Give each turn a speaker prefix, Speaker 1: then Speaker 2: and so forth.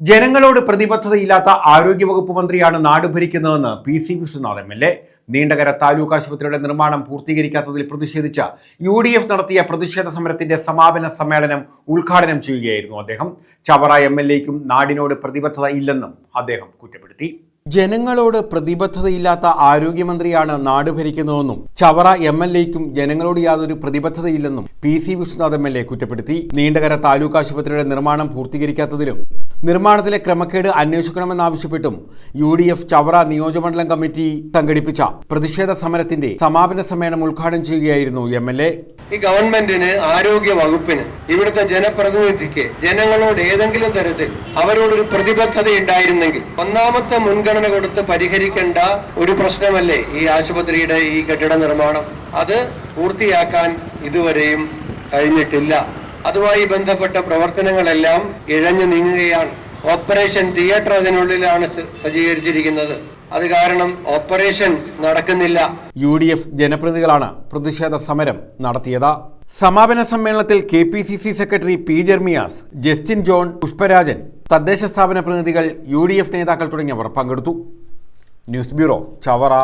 Speaker 1: ജനങ്ങളോട് പ്രതിബദ്ധതയില്ലാത്ത ആരോഗ്യവകുപ്പ് മന്ത്രിയാണ് നാട് ഭരിക്കുന്നതെന്ന് P C Vishnunath M L A. Neendakara taluk ആശുപത്രിയുടെ നിർമ്മാണം പൂർത്തീകരിക്കാത്തതിൽ പ്രതിഷേധിച്ച യു ഡി എഫ് നടത്തിയ പ്രതിഷേധ സമരത്തിന്റെ സമാപന സമ്മേളനം ഉദ്ഘാടനം ചെയ്യുകയായിരുന്നു അദ്ദേഹം. ചവറ എം എൽ എക്കും നാടിനോട് പ്രതിബദ്ധത ഇല്ലെന്നും അദ്ദേഹം കുറ്റപ്പെടുത്തി. ജനങ്ങളോട് പ്രതിബദ്ധതയില്ലാത്ത ആരോഗ്യമന്ത്രിയാണ് നാട് ഭരിക്കുന്നതെന്നും ചവറ എം എൽ എക്കും ജനങ്ങളോട് യാതൊരു പ്രതിബദ്ധതയില്ലെന്നും P C Vishnunath M L A കുറ്റപ്പെടുത്തി. നീണ്ടകര താലൂക്ക് ആശുപത്രിയുടെ നിർമ്മാണം പൂർത്തീകരിക്കാത്തതിലും നിർമ്മാണത്തിലെ ക്രമക്കേട് അന്വേഷിക്കണമെന്നാവശ്യപ്പെട്ടും യു ഡി എഫ് ചവറ നിയോജകമണ്ഡലം കമ്മിറ്റി സംഘടിപ്പിച്ച പ്രതിഷേധ സമരത്തിന്റെ സമാപന സമ്മേളനം ഉദ്ഘാടനം ചെയ്യുകയായിരുന്നു എം എൽ എ.
Speaker 2: ഈ ഗവൺമെന്റിന് ആരോഗ്യ വകുപ്പിന് ഇവിടുത്തെ ജനപ്രതിനിധിക്ക് ജനങ്ങളോട് ഏതെങ്കിലും തരത്തിൽ അവരോടൊരു പ്രതിബദ്ധത ഉണ്ടായിരുന്നെങ്കിൽ ഒന്നാമത്തെ മുൻഗണന കൊടുത്ത് പരിഹരിക്കേണ്ട ഒരു പ്രശ്നമല്ലേ ഈ ആശുപത്രിയുടെ ഈ കെട്ടിട നിർമ്മാണം? അത് പൂർത്തിയാക്കാൻ ഇതുവരെയും കഴിഞ്ഞിട്ടില്ല. അതുമായി ബന്ധപ്പെട്ട പ്രവർത്തനങ്ങളെല്ലാം ഇഴഞ്ഞു നീങ്ങുകയാണ്. ഓപ്പറേഷൻ തിയേറ്റർ അതിനുള്ളിലാണ് സജ്ജീകരിച്ചിരിക്കുന്നത്. അത് കാരണം ഓപ്പറേഷൻ നടക്കുന്നില്ല.
Speaker 1: യു ഡി എഫ് ജനപ്രതിനിധികളാണ് പ്രതിഷേധ സമരം നടത്തിയത്. സമാപന സമ്മേളനത്തിൽ K P C C secretary P Jermias Justin John Pushparajan തദ്ദേശ സ്ഥാപന പ്രതിനിധികൾ യു ഡി എഫ് നേതാക്കൾ തുടങ്ങിയവർ പങ്കെടുത്തു. News bureau Chavara.